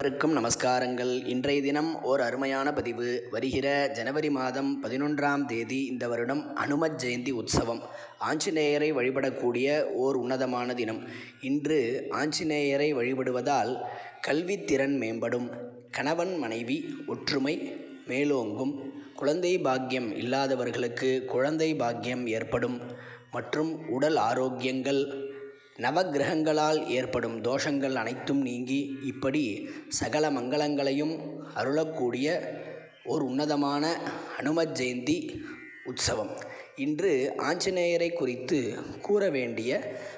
அனைவருக்கும் நமஸ்காரங்கள். இன்றைய தினம் ஓர் அருமையான பதிவு. வருகிற ஜனவரி மாதம் பதினொன்றாம் தேதி இந்த வருடம் அனுமத் ஜெயந்தி உற்சவம். ஆஞ்சநேயரை வழிபடக்கூடிய ஓர் உன்னதமான தினம். இன்று ஆஞ்சநேயரை வழிபடுவதால் கல்வித்திறன் மேம்படும். கணவன் மனைவி ஒற்றுமை மேலோங்கும். குழந்தை பாக்கியம் இல்லாதவர்களுக்கு குழந்தை பாக்கியம் ஏற்படும். மற்றும் உடல் ஆரோக்கியங்கள் நவக்கிரகங்களால் ஏற்படும் தோஷங்கள் அனைத்தும் நீங்கி இப்படி சகல மங்களங்களையும் அருளக்கூடிய ஒரு உன்னதமான அனுமத் ஜெயந்தி உற்சவம். இன்று ஆஞ்சநேயரை குறித்து கூற வேண்டிய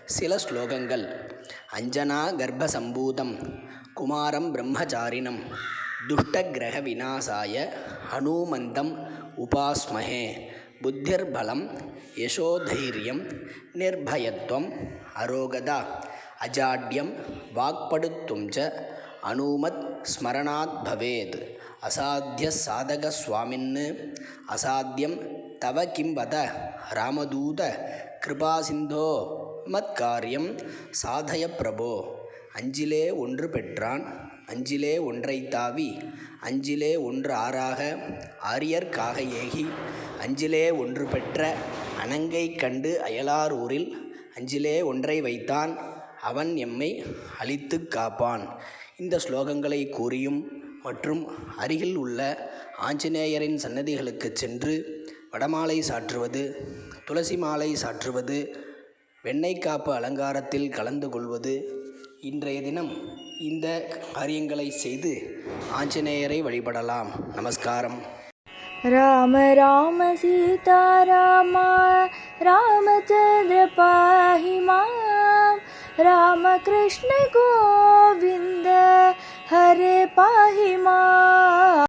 சில ஸ்லோகங்கள். அஞ்சனா கர்ப்பசம்பூதம் குமாரம் பிரம்மச்சாரிணம் துஷ்டகிரக விநாசாய ஹனுமந்தம் உபாஸ்மஹே புத்திர்பலம் யசோதைரியம் நிர்பயத்துவம் அரோகதா அஜாட்யம் வாக்படுத்தும் ச அனுமத் ஸ்மரணாத் பவேத் அசாத்திய சாதக சுவாமின்னு அசாத்தியம் தவ கிம் வத ராமதூத கிருபாசிந்தோ மத்காரியம் சாதய பிரபோ. அஞ்சிலே ஒன்று பெற்றான் அஞ்சிலே ஒன்றை தாவி அஞ்சிலே ஒன்று ஆறாக ஆரியர்க்காக ஏகி அஞ்சிலே ஒன்று பெற்ற அணங்கை கண்டு அயலார் ஊரில் அஞ்சிலே ஒன்றை வைத்தான் அவன் எம்மை அழித்து காப்பான். இந்த ஸ்லோகங்களை கூறியும் மற்றும் அருகில் உள்ள ஆஞ்சநேயரின் சன்னதிகளுக்கு சென்று வடமாலை சாற்றுவது துளசி மாலை சாற்றுவது வெண்ணெய் காப்பு அலங்காரத்தில் கலந்து கொள்வது இன்றைய தினம் இந்த காரியங்களை செய்து ஆஞ்சநேயரை வழிபடலாம். நமஸ்காரம். ராம ராம சீதா ராமா ராமச்சந்திர பாஹிமாம் ராமகிருஷ்ண கோவிந்த ஹரே பாஹிமா